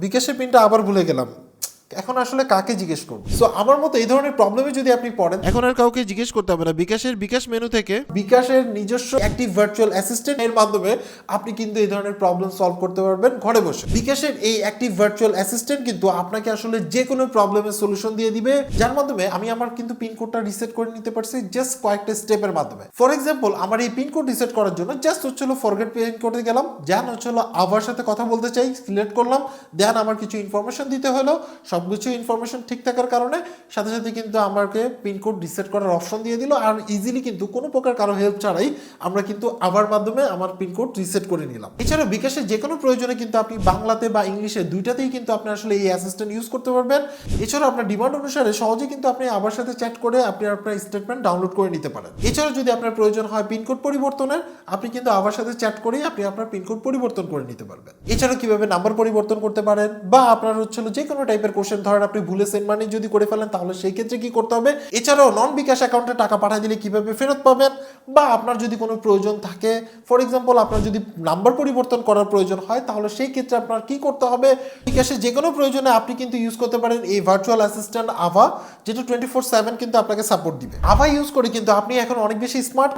বিকাশের পিনটা আবার ভুলে গেলাম। এখন আসলে কাকে জিজ্ঞেস করব? সো আমার মতো এই ধরনের প্রবলেমে যদি আপনি পড়েন এখন আর কাউকে জিজ্ঞেস করতে হবে না। বিকাশের বিকাশ মেনু থেকে বিকাশের নিজস্ব অ্যাক্টিভ ভার্চুয়াল অ্যাসিস্ট্যান্ট এর মাধ্যমে আপনি কিন্তু এই ধরনের প্রবলেম সলভ করতে পারবেন ঘরে বসে। বিকাশের এই অ্যাক্টিভ ভার্চুয়াল অ্যাসিস্ট্যান্ট কিন্তু আপনাকে আসলে যে কোনো প্রবলেমের সলিউশন দিয়ে দিবে যার মাধ্যমে আমি আমার কিন্তু পিনকোডটা রিসেট করে নিতে পারছি জাস্ট কয়েকটা স্টেপের মাধ্যমে। ফর এক্সাম্পল আমার এই পিনকোড রিসেট করার জন্য জাস্ট হচ্ছিল ফরগেট পিন কোডে গেলাম দেন হচ্ছিল আবার সাথে কথা বলতে চাই সিলেক্ট করলাম দেন আমার কিছু ইনফরমেশন দিতে হলো সবকিছু ইনফরমেশন ঠিক থাকার কারণে সাথে সাথে কিন্তু আমাকে পিনকোড রিসেট করার অপশন দিয়ে দিল আর ইজিলি কিন্তু কোনো প্রকার কারও হেল্প ছাড়াই আমরা কিন্তু আবার মাধ্যমে আমার পিনকোড রিসেট করে নিলাম। এছাড়া বিকাশের যে কোনো প্রয়োজনে কিন্তু আপনি বাংলাতে বা ইংলিশে দুইটাতেই কিন্তু আপনি আসলে এই অ্যাসিস্ট্যান্ট ইউজ করতে পারবেন। এছাড়া আপনার ডিমান্ড অনুসারে সহজে কিন্তু আপনি আবার সাথে চ্যাট করে আপনি আপনার স্টেটমেন্ট ডাউনলোড করে নিতে পারেন। এছাড়া যদি আপনার প্রয়োজন হয় পিনকোড পরিবর্তনের, আপনি কিন্তু আবার সাথে চ্যাট করেই আপনি আপনার পিনকোড পরিবর্তন করে নিতে পারবেন। এছাড়া কীভাবে নাম্বার পরিবর্তন করতে পারেন বা আপনার হচ্ছিল যে কোনো টাইপের কোশ্চেন ধরেন আপনি ভুলে সেন্ড মানি যদি করে ফেলেন, তাহলে সেই ক্ষেত্রে কি করতে হবে? এছাড়াও নন বিকাশ অ্যাকাউন্টে টাকা পাঠিয়ে দিলে কীভাবে ফেরত পাবেন? বা আপনার যদি কোনো প্রয়োজন থাকে ফর এক্সাম্পল আপনার যদি নাম্বার পরিবর্তন করার প্রয়োজন হয়, তাহলে সেই ক্ষেত্রে আপনার কি করতে হবে? বিকাশে যে কোনো প্রয়োজনে আপনি কিন্তু ইউজ করতে পারেন এই ভার্চুয়াল অ্যাসিস্ট্যান্ট আভা যেটা টোয়েন্টি ফোর সেভেন কিন্তু আপনাকে সাপোর্ট দিবে। আভা ইউজ করে কিন্তু আপনি এখন অনেক বেশি স্মার্ট